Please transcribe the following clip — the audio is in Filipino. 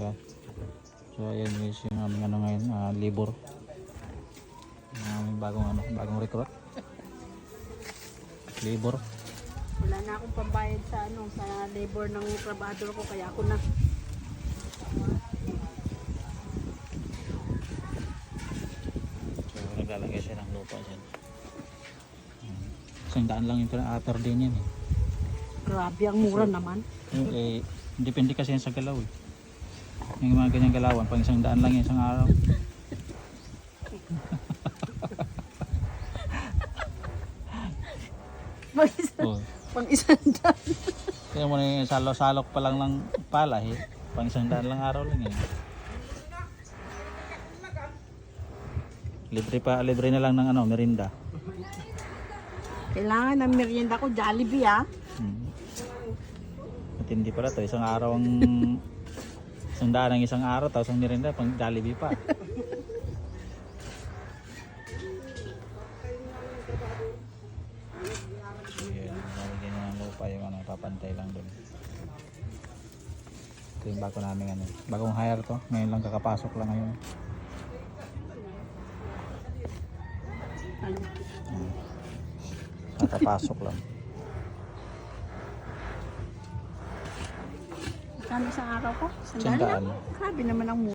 Kaya, so ayan guys yung aming ano ngayon, ah, libor. Yung aming bagong ano, bagong recruit. Libor. Wala na akong pambayad sa ano, sa labor ng trabador ko kaya ako na. So naglalagay siya ng lupa dyan. Isang daan lang yung pinaater din yan eh. Grabe ang mura naman. Yung, eh, depende kasi yan sa galaw eh. Yung mga ganyang galawan, pang isang daan lang yan isang araw. Pang isang, Oh. pang isang daan. Kaya mo na yung salo-salok pa lang ng pala eh. Pang isang daan lang araw lang eh. Libre pa, libre na lang ng ano, merinda. Kailangan ng merienda ko, Jollibee ah. Hmm. Matindi pala to, isang araw ang isang daan ang isang araw, tapos ang merinda pang Jollibee pa. Ayan, lalagyan na ng lupa yung ano, papantay lang doon. Ito yung bago namin ano, bagong hire to, ngayon lang kakapasok lang ngayon. Ano? Kakapasok lang. Kano isang araw ko? Isang Isang daan lang? daan. Grabe naman ang mura.